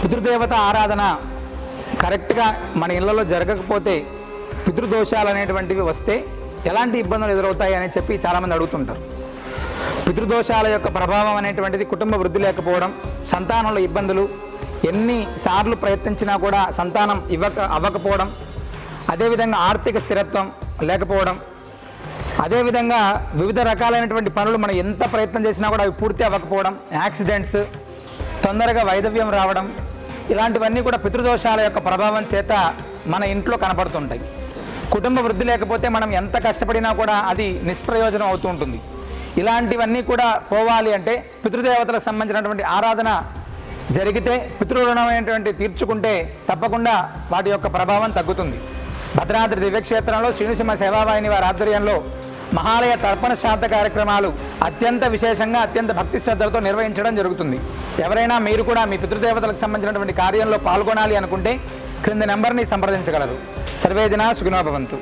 పితృదేవత ఆరాధన కరెక్ట్గా మన ఇళ్ళలో జరగకపోతే పితృదోషాలు అనేటువంటివి వస్తే ఎలాంటి ఇబ్బందులు ఎదురవుతాయి అని చెప్పి చాలామంది అడుగుతుంటారు. పితృదోషాల యొక్క ప్రభావం అనేటువంటిది కుటుంబ వృద్ధి లేకపోవడం సంతానంలో ఇబ్బందులు ఎన్నిసార్లు ప్రయత్నించినా కూడా సంతానం ఇవ్వక అవ్వకపోవడం అదేవిధంగా ఆర్థిక స్థిరత్వం లేకపోవడం అదేవిధంగా వివిధ రకాలైనటువంటి పనులు మనం ఎంత ప్రయత్నం చేసినా కూడా అవి పూర్తి అవ్వకపోవడం యాక్సిడెంట్స్ తొందరగా వైదవ్యం రావడం ఇలాంటివన్నీ కూడా పితృదోషాల యొక్క ప్రభావం చేత మన ఇంట్లో కనపడుతుంటాయి. కుటుంబ వృద్ధి లేకపోతే మనం ఎంత కష్టపడినా కూడా అది నిష్ప్రయోజనం అవుతూ ఉంటుంది. ఇలాంటివన్నీ కూడా పోవాలి అంటే పితృదేవతలకు సంబంధించినటువంటి ఆరాధన జరిగితే పితృరుణమైనటువంటి తీర్చుకుంటే తప్పకుండా వాటి యొక్క ప్రభావం తగ్గుతుంది. భద్రాద్రి దివ్యక్షేత్రంలో శ్రీనుసింహ సేవావాహిని వారి ఆధ్వర్యంలో మహాలయ తర్పణ శ్రాద్ధ కార్యక్రమాలు అత్యంత విశేషంగా అత్యంత భక్తి శ్రద్ధలతో నిర్వహించడం జరుగుతుంది. ఎవరైనా మీరు కూడా మీ పితృదేవతలకు సంబంధించినటువంటి కార్యంలో పాల్గొనాలి అనుకుంటే క్రింది నెంబర్ని సంప్రదించగలరు. సర్వేదిన సుఖినోభవంతు